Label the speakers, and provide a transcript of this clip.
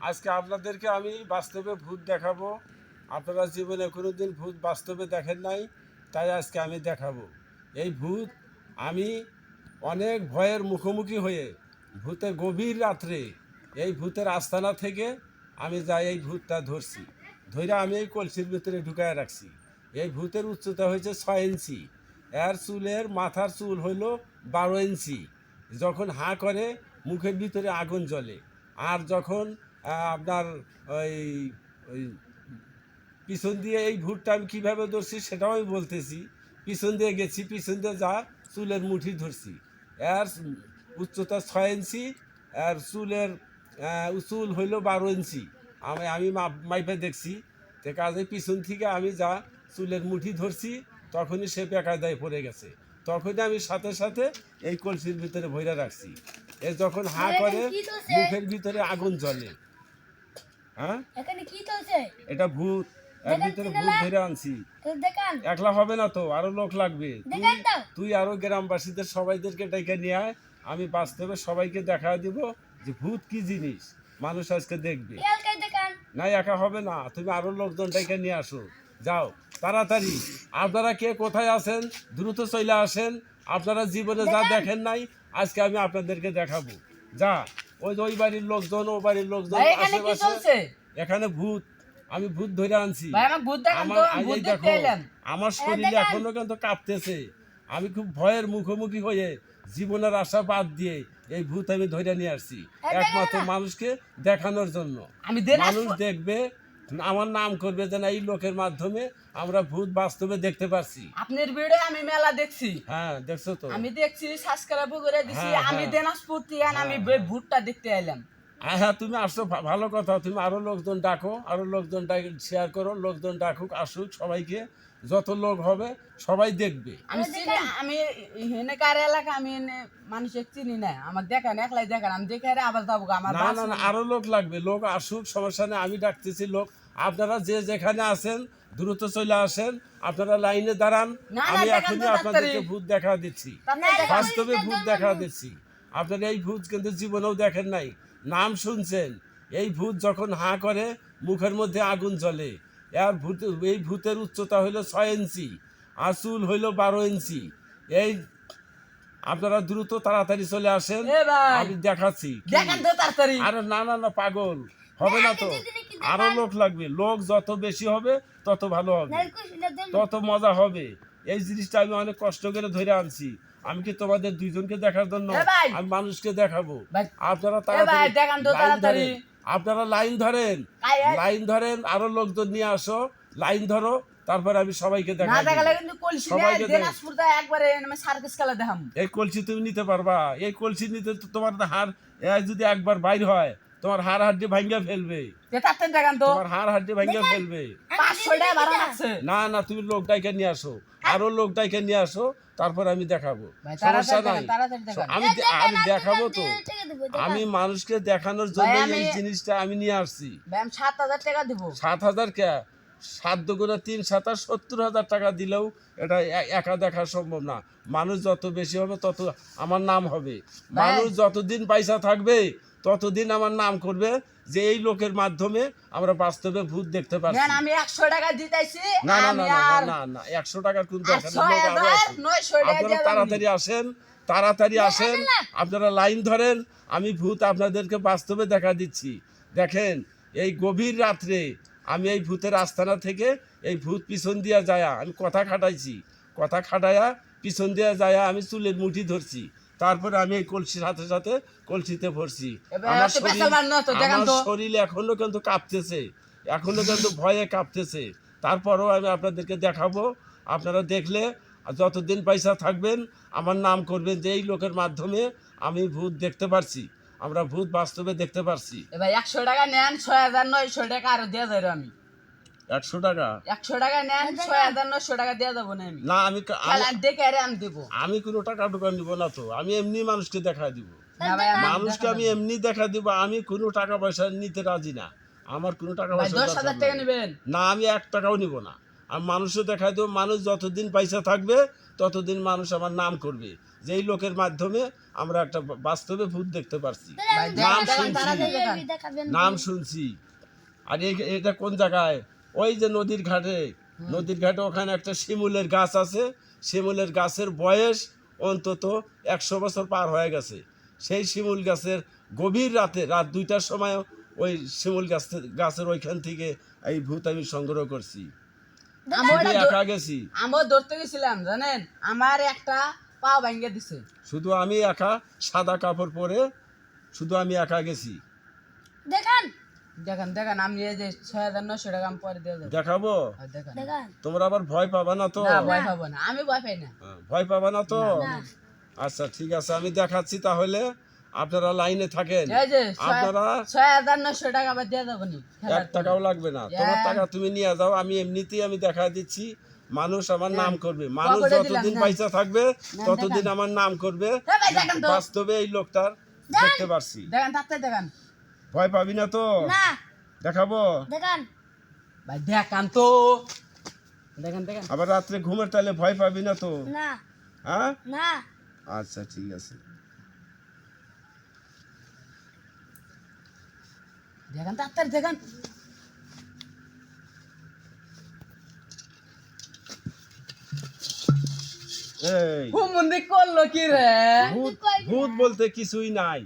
Speaker 1: আজকে আপনাদেরকে আমি বাস্তবে ভূত দেখাবো। আপনারা জীবনে কোনো দিন ভূত বাস্তবে দেখেন নাই, তাই আজকে আমি দেখাবো। এই ভূত আমি অনেক ভয়ের মুখোমুখি হয়ে ভূতের গভীর রাত্রে এই ভূতের আস্তানা থেকে আমি যাই এই ভূতটা ধরছি। ধরে আমি এই কলসির ভিতরে ঢুকায় রাখছি। এই ভূতের উচ্চতা হয়েছে ছয় ইঞ্চি। এর চুলের মাথার চুল হইল বারো ইঞ্চি। যখন হাঁ করে মুখের ভিতরে আগুন জ্বলে। আর যখন আপনার ওই ওই পিছন দিয়ে এই ভুটটা আমি কীভাবে ধরছি সেটাও আমি বলতেছি। পিছন দিয়ে গেছি পিছন দিয়ে যা চুলের মুঠি ধরছি। এর উচ্চতা ছয় ইঞ্চি আর চুলের চুল হইল বারো ইঞ্চি। আমি আমি মাপ- মাইপে দেখছি। তো কাজে পিছন থেকে আমি যা চুলের মুঠি ধরছি তখনই সে বেকায়দায় পড়ে গেছে। তখনই আমি সাথে সাথে এই কলসির ভিতরে ভৈরা রাখছি। এ যখন হা করে মুখের ভিতরে আগুন জ্বলে। হ্যাঁ?
Speaker 2: এখানে কি চলছে?
Speaker 1: এটা ভূত। এর ভিতরে ভূত ধরে আনছি। একলা হবে না তো আরও লোক লাগবে। তুই তুই আরও গ্রামবাসীদের সবাইদেরকে ডেকে নিয়ে আয় আমি বাস্তবে সবাইকে দেখা দিব যে ভূত কি জিনিস। মানুষ আজকে দেখবে। না একা হবে না। তুমি আরও লোকজন ডেকে নিয়ে আসো। যাও তাড়াতাড়ি। আপনারা কে কোথায় আছেন? দ্রুত চলে আসেন। আপনারা জীবনে যা দেখেন নাই আজকে আমি আপনাদেরকে দেখাবো। যা। ওই ওই বাড়ির লোকজন ও বাড়ির লোকজন
Speaker 3: এখানে কি
Speaker 1: আশেপাশে
Speaker 3: চলছে?
Speaker 1: এখানে ভূত। আমি ভূত ধরে আনছি।
Speaker 3: ভাই আমার
Speaker 1: শরীরে এখনও কিন্তু কাঁপতেছে। আমি খুব ভয়ের মুখোমুখি হয়ে জীবনের আশা বাদ দিয়ে এই ভূত আমি ধরে নিয়ে আসছি। একমাত্র মানুষকে দেখানোর জন্য।
Speaker 3: আমি
Speaker 1: মানুষ দেখবে আমার নাম করবে যে না এই লোকের মাধ্যমে আমরা ভূত বাস্তবে দেখতে পারছি।
Speaker 3: আপনার ভিড়ে আমি মেলা দেখছি।
Speaker 1: হ্যাঁ দেখছ তো?
Speaker 3: আমি দেখছি সাবস্ক্রাইব করে দিছি
Speaker 1: হ্যাঁ,
Speaker 3: আমি
Speaker 1: দেনাজপুর
Speaker 3: দিনাজপুর থেকে আমি
Speaker 1: হ্যাঁ,
Speaker 3: ভূতটা দেখতে এলাম।
Speaker 1: হ্যাঁ হ্যাঁ তুমি আসছো ভালো কথা তুমি আরও লোকজন ডাকো আরও লোকজন ডাক শেয়ার করো লোকজন ডাকুক আসুক সবাইকে। যত লোক হবে সবাই দেখবে।
Speaker 3: আমি চিনি আমি হেনেকার এলাকা আমি এনে মানুষের চিনি না। আমার দেখান একলাই দেখান আমি দেখে আরে আবার যাব আমার
Speaker 1: না না না আরও লোক লাগবে। লোক আসুক সমস্যা নেই আমি ডাকতেছি লোক। আপনারা যে যেখানে আছেন দ্রুত চলে আসেন। আপনারা লাইনে দাঁড়ান। আমি এখনই আপনাদেরকে ভূত দেখা দিচ্ছি। বাস্তবে ভূত দেখা দিচ্ছি। আপনারা এই ভূত কিন্তু জীবনেও দেখেন নাই। নাম শুনছেন। এই ভূত যখন হাঁ করে মুখের মধ্যে আগুন জ্বলে। এর ভূত এই ভূতের উচ্চতা হইল ছয় ইঞ্চি আর চুল হইল বারো ইঞ্চি। এই আপনারা দ্রুত তাড়াতাড়ি চলে আসেন আমি দেখাচ্ছি আরে না না না পাগল হবে না তো। আরও লোক লাগবে। লোক যত বেশি হবে তত ভালো হবে। তত মজা হবে। এই জিনিসটা আমি অনেক কষ্ট করে ধরে আনছি। আমি কি তোমাদের দুইজনকে দেখার জন্য? আমি মানুষকে দেখাবো। আপনারা তাড়াতাড়ি। আপনারা লাইন ধরেন। লাইন ধরেন আরও লোকজন নিয়ে আসো লাইন ধরো তারপরে আমি সবাইকে
Speaker 3: না
Speaker 1: দেখা
Speaker 3: কলসি
Speaker 1: সবাইকে দেখ।
Speaker 3: দিনাজপুর দা একবারে আমি খেলা দেখাম
Speaker 1: এই কলসি তুমি নিতে পারবা এই কলসি নিতে তো তোমার হার যদি একবার বাইর হয় তোমার হাড় হাড্ডি ভাঙ্গা ফেলবে। তোমার হাড় হাড্ডি ভাঙ্গা ফেলবে। না না তুমি লোক ডাইকে নিয়ে আসো। আরও লোক ডাইকে নিয়ে আসো তারপর আমি দেখাবো। সমস্যা নাই। আমি আমি দেখাবো তো। আমি মানুষকে দেখানোর জন্য এই জিনিসটা আমি নিয়ে আসছি।
Speaker 3: সাত হাজার টাকা দিব।
Speaker 1: সাত হাজার কে? সাত দুগুণে তিন সাতাশ সত্তর হাজার টাকা দিলেও এটা একা দেখা সম্ভব না। মানুষ যত বেশি হবে তত আমার নাম হবে। মানুষ যতদিন পয়সা থাকবে ততদিন আমার নাম করবে যে এই লোকের মাধ্যমে আমরা বাস্তবে ভূত দেখতে পাচ্ছি।
Speaker 3: আমি একশো টাকা দিতেছি।
Speaker 1: না না না না না না একশো টাকার কোন দরকার
Speaker 3: ছয়
Speaker 1: নেই, লোক আরও
Speaker 3: হাজার
Speaker 1: আছে।
Speaker 3: নয়শো টাকা
Speaker 1: আপনারা তাড়াতাড়ি আসেন তাড়াতাড়ি আসেন। আপনারা লাইন ধরেন আমি ভূত আপনাদেরকে বাস্তবে দেখা দিচ্ছি। দেখেন এই গভীর রাত্রে আমি এই ভূতের আস্তানা থেকে এই ভূত পিছন দিয়া যায়া আমি কথা খাটাইছি। কথা খাটায়া পিছন দিয়া যায়া আমি চুলের মুঠি ধরছি। তারপরে আমি এই কলসির সাথে সাথে কলসিতে ভরছি। আমার শরীর আমার। শরীর এখনও কিন্তু কাঁপতেছে। এখনও কিন্তু ভয়ে কাঁপতেছে। তারপরেও আমি আপনাদেরকে দেখাবো। আপনারা দেখলে যতদিন পয়সা থাকবেন আমার নাম করবেন যে এই লোকের মাধ্যমে আমি ভূত দেখতে পারছি। আমরা ভূত বাস্তবে দেখতে পারছি।
Speaker 3: এবার একশো টাকা নেন ছয় হাজার নয়শো টাকা আরও দিয়ে যাব আমি।
Speaker 1: একশো টাকা?
Speaker 3: একশো টাকা নেন ছয় হাজার নয়শো টাকা দিয়ে যাব না আমি।
Speaker 1: না আমি
Speaker 3: দেখে আরে আমি দেবো।
Speaker 1: আমি কোনো টাকা টুকা নিব না তো আমি এমনি মানুষকে দেখা দিব।
Speaker 3: ভাই
Speaker 1: মানুষকে আমি এমনি দেখা দিব আমি কোনো টাকা পয়সা নিতে রাজি না। আমার কোনো টাকা পয়সা
Speaker 3: দশ হাজার টাকা নেবেন।
Speaker 1: না আমি এক টাকাও নিব না। আর মানুষও দেখাই দেবো মানুষ যতদিন পয়সা থাকবে ততদিন মানুষ আমার নাম করবে। যে এই লোকের মাধ্যমে আমরা একটা বাস্তবে ভূত দেখতে পারছি।
Speaker 3: নাম।
Speaker 2: দেখাবেন।
Speaker 1: নাম শুনছি। আর এটা কোন জায়গায়? ওই যে নদীর ঘাটে। নদীর ঘাটে ওখানে একটা শিমুলের গাছ আছে। শিমুলের গাছের বয়স অন্তত একশো বছর পার হয়ে গেছে। সেই শিমুল গাছের গভীর রাতে রাত দুইটার সময় ওই শিমুল গাছ গাছের ওইখান থেকে এই ভূত আমি সংগ্রহ করছি। একা গেছি।
Speaker 3: আমিও ধরতে গেছিলাম জানেন? আমার একটা পা দিছে।
Speaker 1: শুধু আমি একা সাদা কাপড় পরে শুধু আমি একা গেছি।
Speaker 2: দেখান।
Speaker 3: দেখেন দেখেন আমি এই যে ছয় হাজার নশো টাকা আমি পরে দিয়ে দেবো।
Speaker 1: দেখাবো?
Speaker 3: দেখান।
Speaker 1: তোমরা আবার ভয় পাবা না তো?
Speaker 3: না ভয় পাবো না। আমি ভয় পাই না।
Speaker 1: হ্যাঁ, ভয় পাবা না তো?
Speaker 2: না।
Speaker 1: আচ্ছা ঠিক আছে আমি দেখাচ্ছি তাহলে। আপনারা লাইনে থাকেন। আপনারা
Speaker 3: ছয় হাজার নশো টাকা আবার দিয়ে দেবো নি।
Speaker 1: এক টাকাও লাগবে না। তোমার টাকা তুমি নিয়ে যাও আমি এমনিতেই আমি দেখা দিচ্ছি। মানুষ আমার নাম করবে। মানুষ যতদিন পয়সা থাকবে ততদিন আমার নাম করবে।
Speaker 3: হ্যাঁ
Speaker 1: বাস্তবে এই লোকটার দেখতে পারছি।
Speaker 3: দেখেন তাতে দেখেন।
Speaker 1: ভয় পাবি না তো?
Speaker 2: না।
Speaker 1: দেখাবো?
Speaker 2: দেখান।
Speaker 3: ভাই দেখান তো। দেখেন দেখেন।
Speaker 1: আবার রাত্রে ঘুমের তালে ভয় পাবি না তো?
Speaker 2: না।
Speaker 1: হ্যাঁ?
Speaker 2: না।
Speaker 1: আচ্ছা ঠিক আছে।
Speaker 3: দেখেন তাড়াতাড়ি দেখেন।
Speaker 1: এই।
Speaker 3: হুমুন্দি করল কি রে?
Speaker 1: ভূত ভূত বলতে কিছুই নাই।